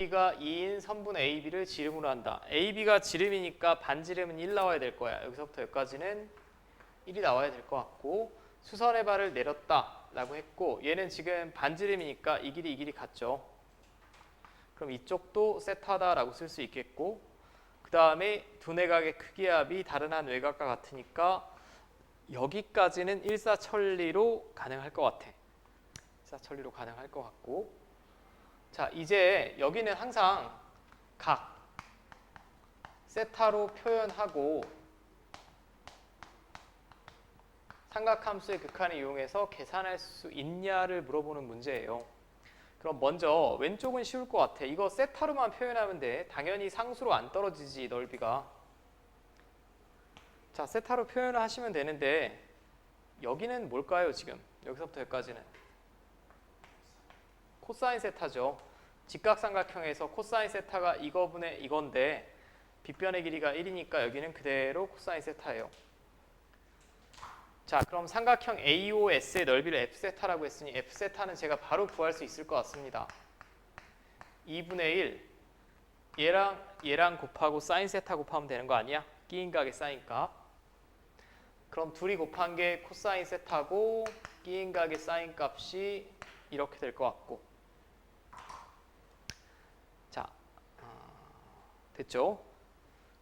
B가 2인 선분 AB를 지름으로 한다. AB가 지름이니까 반지름은 1 나와야 될 거야. 여기서부터 여기까지는 1이 나와야 될 것 같고 수선의 발을 내렸다 라고 했고 얘는 지금 반지름이니까 이 길이 이 길이 같죠. 그럼 이쪽도 세타다 라고 쓸 수 있겠고 그 다음에 두 내각의 크기 합이 다른 한 외곽과 같으니까 여기까지는 일사천리로 가능할 것 같아. 일사천리로 가능할 것 같고 자 이제 여기는 항상 각 세타로 표현하고 삼각함수의 극한을 이용해서 계산할 수 있냐를 물어보는 문제예요. 그럼 먼저 왼쪽은 쉬울 것 같아. 이거 세타로만 표현하면 돼. 당연히 상수로 안 떨어지지 넓이가. 자 세타로 표현을 하시면 되는데 여기는 뭘까요 지금? 여기서부터 여기까지는 코사인 세타죠. 직각삼각형에서 코사인 세타가 이거분의 이건데 빗변의 길이가 1이니까 여기는 그대로 코사인 세타예요. 자, 그럼 삼각형 AOS의 넓이를 F세타라고 했으니 F세타는 제가 바로 구할 수 있을 것 같습니다. 2분의 1 얘랑 얘랑 곱하고 사인 세타 곱하면 되는 거 아니야? 끼인 각의 사인 값. 그럼 둘이 곱한 게 코사인 세타고 끼인 각의 사인 값이 이렇게 될 것 같고. 자, 어, 됐죠?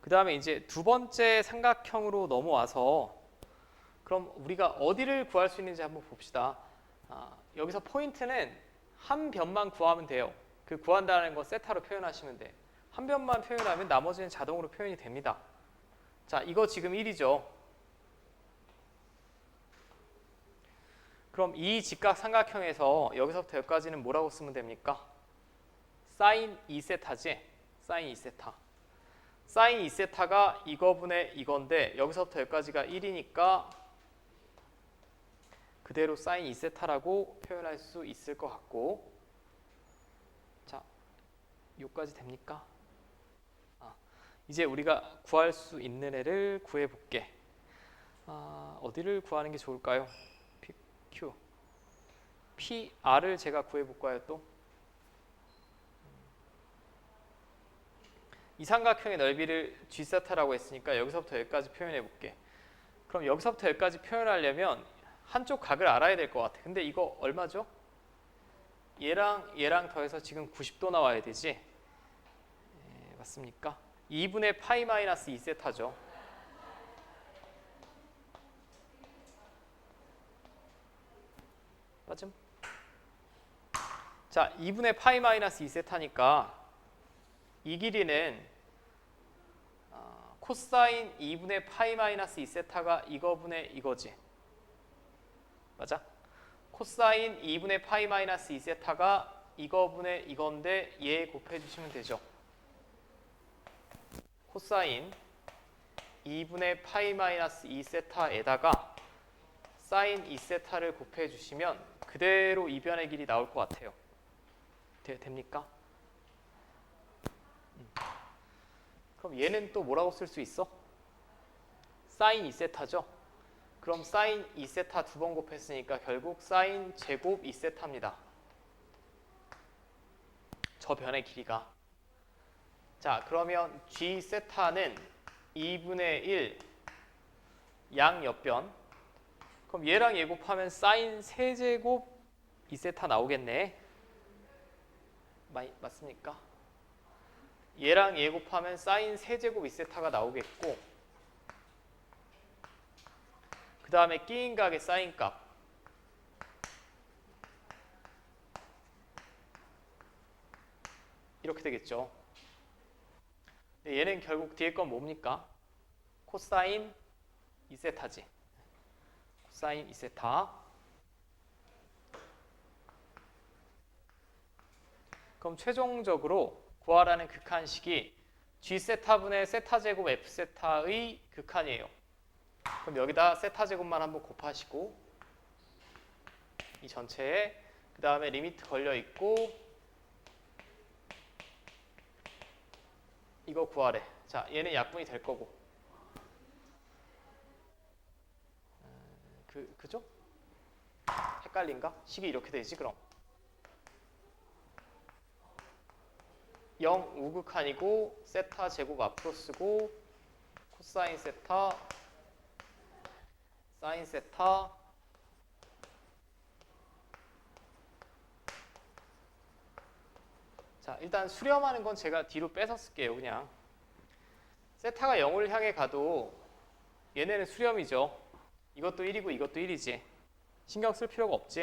그 다음에 이제 두 번째 삼각형으로 넘어와서 그럼 우리가 어디를 구할 수 있는지 한번 봅시다. 아, 여기서 포인트는 한 변만 구하면 돼요. 그 구한다는 거 세타로 표현하시면 돼. 한 변만 표현하면 나머지는 자동으로 표현이 됩니다. 자, 이거 지금 1이죠. 그럼 이 직각 삼각형에서 여기서부터 여기까지는 뭐라고 쓰면 됩니까? 사인 2세타지? 사인 2세타. 사인 2세타가 이거분의 이건데 여기서부터 여기까지가 1이니까 그대로 사인 2세타라고 표현할 수 있을 것 같고 자, 요까지 됩니까? 아, 이제 우리가 구할 수 있는 애를 구해 볼게. 아, 어디를 구하는 게 좋을까요? P, Q. P, R을 제가 구해 볼까요, 또? 이 삼각형의 넓이를 G세타라고 했으니까 여기서부터 여기까지 표현해 볼게. 그럼 여기서부터 여기까지 표현하려면 한쪽 각을 알아야 될 것 같아. 근데 이거 얼마죠? 얘랑 얘랑 더해서 지금 90도 나와야 되지? 예, 맞습니까? 2분의 파이 마이너스 2세타죠. 맞음? 자, 2분의 파이 마이너스 2세타니까 이 길이는 어, 코사인 2분의 파이 마이너스 2세타가 이거분의 이거지. 맞아? 코사인 2분의 파이 마이너스 2세타가 이거분의 이건데 얘 곱해주시면 되죠. 코사인 2분의 파이 마이너스 2세타에다가 사인 2세타를 곱해주시면 그대로 이변의 길이 나올 것 같아요. 되, 됩니까? 음. 그럼 얘는 또 뭐라고 쓸 수 있어? 사인 2세타죠? 그럼 사인 2세타 두 번 곱했으니까 결국 사인 제곱 2세타입니다. 저 변의 길이가. 자, 그러면 G 세타는 2분의 1 양옆변. 그럼 얘랑 얘 곱하면 사인 세제곱 2세타 나오겠네. 맞, 맞습니까? 얘랑 얘 곱하면 사인 세제곱 2세타가 나오겠고 그 다음에 끼인 각의 사인 값 이렇게 되겠죠. 얘는 결국 뒤에 건 뭡니까? 코사인 2세타지. 코사인 2세타. 그럼 최종적으로 구하라는 극한식이 G세타분의 세타 제곱 F세타의 극한이에요. 그럼 여기다 세타 제곱만 한번 곱하시고 이 전체에 그 다음에 리미트 걸려 있고 이거 구하래. 자, 얘는 약분이 될 거고. 그 그죠? 헷갈린가? 식이 이렇게 되지 그럼. 0 우극한이고 세타 제곱 앞으로 쓰고 코사인 세타 사인 세타 자 일단 수렴하는 건 제가 뒤로 뺏어 쓸게요 그냥. 세타가 0을 향해 가도 얘네는 수렴이죠. 이것도 1이고 이것도 1이지. 신경 쓸 필요가 없지?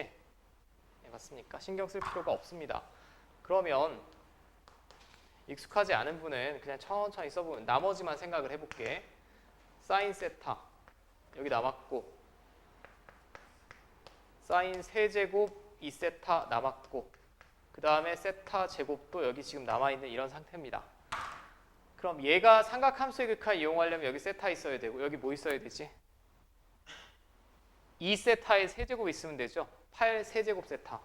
네, 맞습니까? 신경 쓸 필요가 없습니다. 그러면 익숙하지 않은 분은 그냥 천천히 써보면 나머지만 생각을 해볼게. 사인 세타. 여기 남았고. 사인 세제곱 2세타 남았고. 그 다음에 세타 제곱도 여기 지금 남아있는 이런 상태입니다. 그럼 얘가 삼각함수의 극하 이용하려면 여기 세타 있어야 되고 여기 뭐 있어야 되지? 2세타의 세제곱 있으면 되죠? 8 세제곱 세타.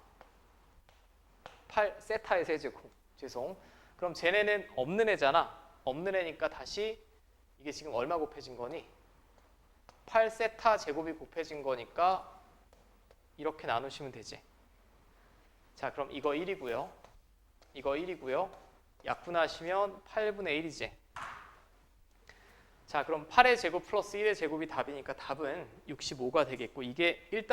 8 세타의 세제곱. 죄송 그럼 쟤네는 없는 애잖아. 없는 애니까 다시 이게 지금 얼마 곱해진 거니? 8 세타 제곱이 곱해진 거니까 이렇게 나누시면 되지. 자 그럼 이거 1이고요. 이거 1이고요. 약분하시면 8분의 1이지. 자 그럼 8의 제곱 플러스 1의 제곱이 답이니까 답은 65가 되겠고 이게 일단